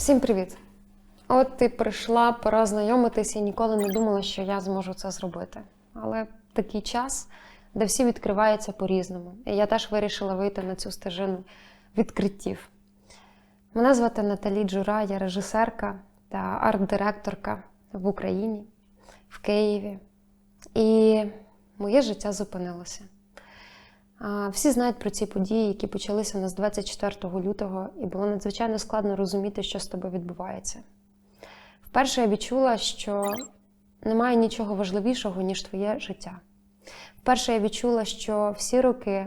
Всім привіт! От ти прийшла пора знайомитися і ніколи не думала, що я зможу це зробити. Але такий час, де всі відкриваються по-різному. І я теж вирішила вийти на цю стежину відкриттів. Мене звати Наталі Джура, я режисерка та арт-директорка в Україні, в Києві. І моє життя зупинилося. Всі знають про ці події, які почалися у нас 24 лютого, і було надзвичайно складно розуміти, що з тобою відбувається. Вперше я відчула, що немає нічого важливішого, ніж твоє життя. Вперше я відчула, що всі роки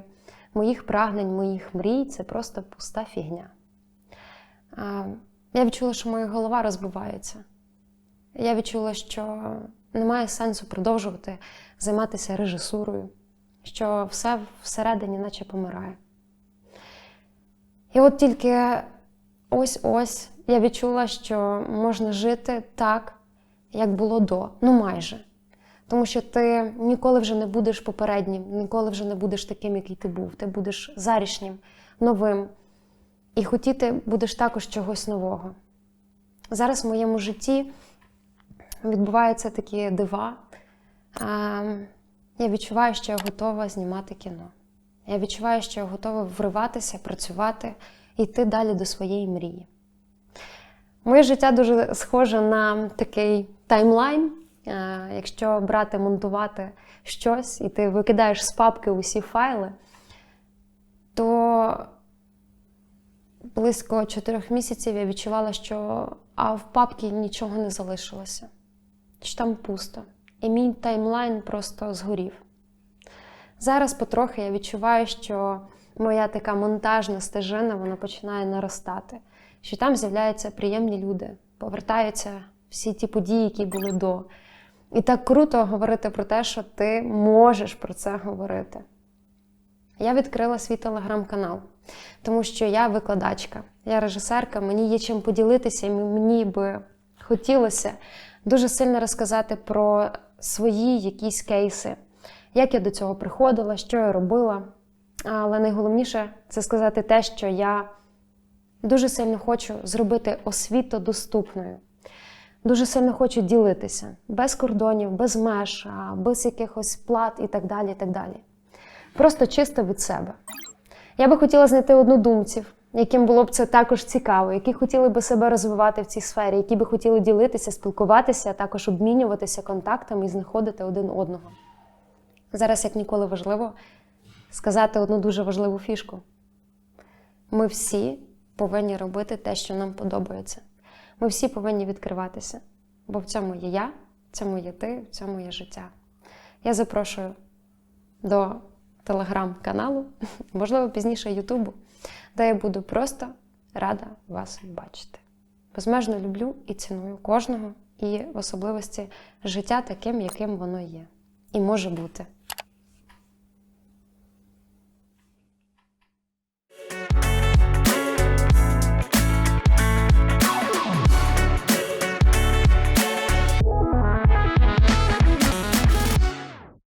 моїх прагнень, моїх мрій це просто пуста фігня. Я відчула, що моя голова розбивається. Я відчула, що немає сенсу продовжувати займатися режисурою, що все всередині наче помирає. І от тільки ось-ось я відчула, що можна жити так, як було до, ну майже. Тому що ти ніколи вже не будеш попереднім, ніколи вже не будеш таким, який ти був. Ти будеш зарішнім, новим. І хотіти будеш також чогось нового. Зараз в моєму житті відбуваються такі дива. Я відчуваю, що я готова знімати кіно. Я відчуваю, що я готова вриватися, працювати йти далі до своєї мрії. Моє життя дуже схоже на такий таймлайн. Е, Якщо брати, монтувати щось, і ти викидаєш з папки усі файли, то близько чотирьох місяців я відчувала, що а в папці нічого не залишилося, що там пусто. І мій таймлайн просто згорів. Зараз потрохи я відчуваю, що моя така монтажна стежина вона починає наростати, що там з'являються приємні люди, повертаються всі ті події, які були до. І так круто говорити про те, що ти можеш про це говорити. Я відкрила свій телеграм-канал, тому що я викладачка, я режисерка, мені є чим поділитися, і мені би хотілося дуже сильно розказати про свої якісь кейси, як я до цього приходила, що я робила. Але найголовніше це сказати те, що я дуже сильно хочу зробити освіту доступною. Дуже сильно хочу ділитися без кордонів, без меж, без якихось плат і так далі. і так далі. Просто чисто від себе. Я би хотіла знайти однодумців, яким було б це також цікаво, які хотіли би себе розвивати в цій сфері, які би хотіли ділитися, спілкуватися, а також обмінюватися контактами і знаходити один одного. Зараз, як ніколи, важливо сказати одну дуже важливу фішку. Ми всі повинні робити те, що нам подобається. Ми всі повинні відкриватися, бо в цьому є я, в цьому є ти, в цьому є життя. Я запрошую до телеграм-каналу, можливо, пізніше Ютубу, де я буду просто рада вас бачити. Безмежно люблю і ціную кожного і в особливості життя таким, яким воно є, і може бути.